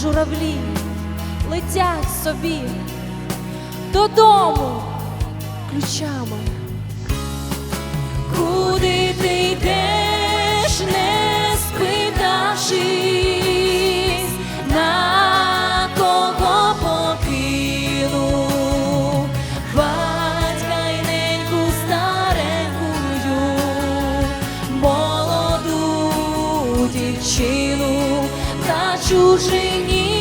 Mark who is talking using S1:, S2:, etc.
S1: Журавлі летять собі додому ключами. Куди чужині